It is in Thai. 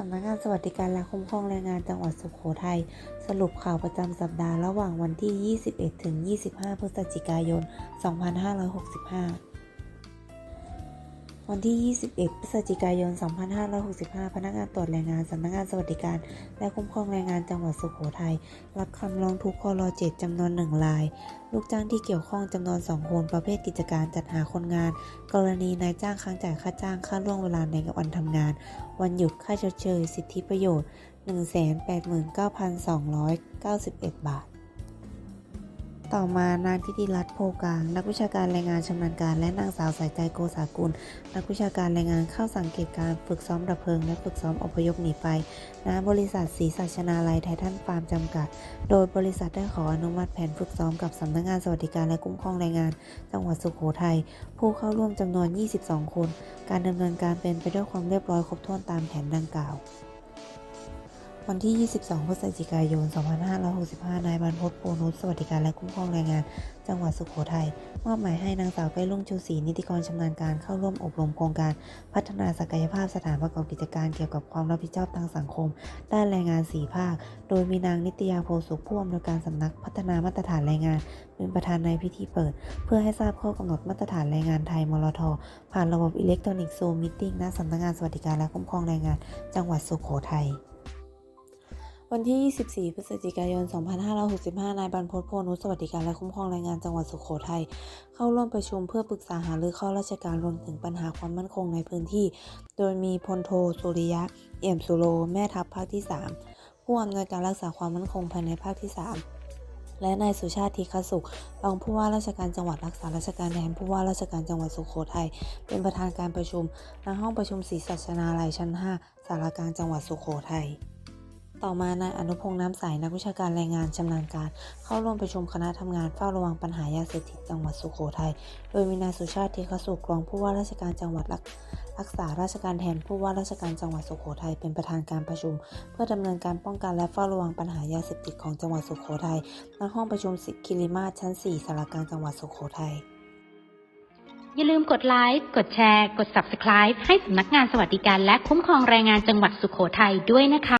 สำนักงานสวัสดิการและคุ้มครองแรงงานจังหวัดสุโขทัยสรุปข่าวประจำสัปดาห์ระหว่างวันที่ 21 ถึง 25 พฤศจิกายน 2565 วันที่ 21 พฤศจิกายน 2565 พนักงานตรวจแรงงาน สำนักงานสวัสดิการ และคุ้มครองแรงงานจังหวัดสุโขทัย รับคำร้องทุกข์คอรเจ็ดจำนวนหนึ่งราย ลูกจ้างที่เกี่ยวข้องจำนวน 2 คน ประเภทกิจการจัดหาคนงาน กรณีนายจ้างค้างจ่ายค่าจ้าง ค่าล่วงเวลาในวันทำงาน วันหยุด ค่าชดเชย สิทธิประโยชน์ 189,291 บาท ต่อมานางทิติรัตน์โพกลางนักวิชาการแรงงานชำนาญการ และนางสาวสายใจโกษากุล นักวิชาการแรงงานเข้าสังเกตการฝึกซ้อมดับเพลิง และฝึกซ้อมอพยพหนีไฟณบริษัทศรีสัชนาลัยไททันฟาร์มจำกัด โดยบริษัทได้ขออนุมัติแผนฝึกซ้อมกับสำนักงานสวัสดิการและคุ้มครองแรงงาน จังหวัดสุโขทัยผู้เข้าร่วมจำนวน 22 คน การดำเนินการเป็นไปด้วยความเรียบร้อยครบถ้วนตามแผนดังกล่าว วันที่ 22 พฤศจิกายน 2565 นายบรรพตโพนุชสวัสดิการและคุ้มครองแรงงาน จังหวัดสุโขทัย มอบหมายให้นางสาวใกล้ลุ่งชูศรีนิติกรชำนาญการเข้าร่วมอบรมโครงการ พัฒนาศักยภาพสถานประกอบกิจการเกี่ยวกับความรับผิดชอบทางสังคม ด้านแรงงาน4ภาค โดยมีนางนิตยาโพสุขผู้อำนวยการสำนักพัฒนามาตรฐานแรงงาน เป็นประธานในพิธีเปิด เพื่อให้ทราบข้อกำหนดมาตรฐานแรงงานไทยมลทผ่านระบบอิเล็กทรอนิกส์ซูมมิ팅ณสำนักงานสวัสดิการและคุ้มครองแรงงาน จังหวัดสุโขทัย วันที่ 24 พฤศจิกายน 2565 นายบรรพตโพนุสวัสดิการและคุ้มครองแรงงานจังหวัดสุโขทัย เข้าร่วมประชุมเพื่อปรึกษาหารือข้อราชการรวมถึงปัญหาความมั่นคงในพื้นที่ โดยมีพลโทสุริยะ เอี่ยมสุโรแม่ทัพภาคที่ 3 ผู้อำนวยการรักษาความมั่นคงภายในภาคที่ 3 และนายสุชาติธีคสุข รองผู้ว่าราชการจังหวัดรักษาราชการแทนผู้ว่าราชการจังหวัดสุโขทัย เป็นประธานการประชุมณห้องประชุมศรีสัชนาลัยชั้น 5 สารกลางจังหวัดสุโขทัย ต่อมานายอนุพงษ์น้ำใสนักวิชาการแรงงานชำนาญการ เข้าร่วมประชุมคณะทำงานเฝ้าระวังปัญหายาเสพติดจังหวัดสุโขทัย โดยมีนายสุชาติเทคสุขรองผู้ว่าราชการจังหวัดรักรักษาราชการแทนผู้ว่าราชการจังหวัดสุโขทัยเป็นประธานการประชุม เพื่อดำเนินการป้องกันและเฝ้าระวังปัญหายาเสพติดของจังหวัดสุโขทัยณห้องประชุมสิคิริมาศชั้น 4สารกลางจังหวัดสุโขทัยอย่าลืมกดไลค์ กดแชร์ กด Subscribe ให้สำนักงานสวัสดิการและคุ้มครองแรงงานจังหวัดสุโขทัยด้วยนะคะ